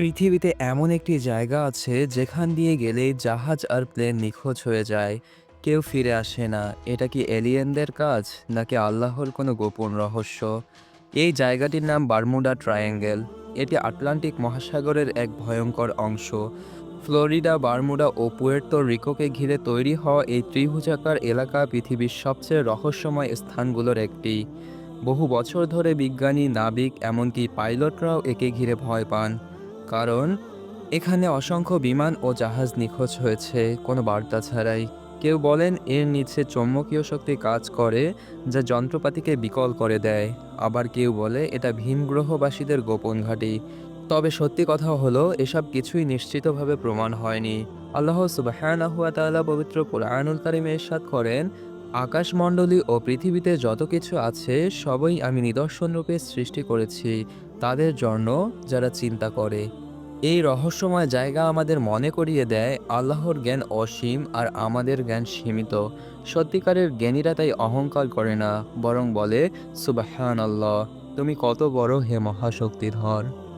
পৃথিবীতে এমন একটি জায়গা আছে যেখান দিয়ে গেলেই জাহাজ আর প্লেন নিখোঁজ হয়ে যায়। কেউ ফিরে আসে না। এটা কি এলিয়েনদের কাজ, নাকি আল্লাহর কোনো গোপন রহস্য? এই জায়গাটির নাম বারমুডা ট্রায়াঙ্গেল। এটি আটলান্টিক মহাসাগরের এক ভয়ঙ্কর অংশ। ফ্লোরিডা, বারমুডা ও পুয়ের্তো রিকোকে ঘিরে তৈরি হওয়া এই ত্রিভুজাকার এলাকা পৃথিবীর সবচেয়ে রহস্যময় স্থানগুলোর একটি। বহু বছর ধরে বিজ্ঞানী, নাবিক, এমনকি পাইলটরাও একে ঘিরে ভয় পান। কারণ এখানে অসংখ্য বিমান ও জাহাজ নিখোঁজ হয়েছে। কোনো বার্তা ছাড়াই কেউ বলেন এর নিচে চৌম্বকীয় শক্তি কাজ করে যা যন্ত্রপাতিকে বিকল করে দেয়। আবার কেউ বলে এটা ভিনগ্রহবাসীদের গোপন ঘাঁটি। তবে সত্যি কথা হলো, এসব কিছুই নিশ্চিতভাবে প্রমাণ হয়নি। আল্লাহ তাআলা পবিত্র কোরআনুল কারিমে ইরশাদ করেন আকাশমণ্ডলী ও পৃথিবীতে যত কিছু আছে, সবই আমি নিদর্শনরূপে সৃষ্টি করেছি, তাদের জন্য যারা চিন্তা করে। এই রহস্যময় জায়গা আমাদের মনে করিয়ে দেয়, আল্লাহর জ্ঞান অসীম আর আমাদের জ্ঞান সীমিত। সত্যিকারের জ্ঞানীরা তাই অহংকার করে না, বরং বলে সুবাহান আল্লাহ তুমি কত বড় হে মহাশক্তিধর।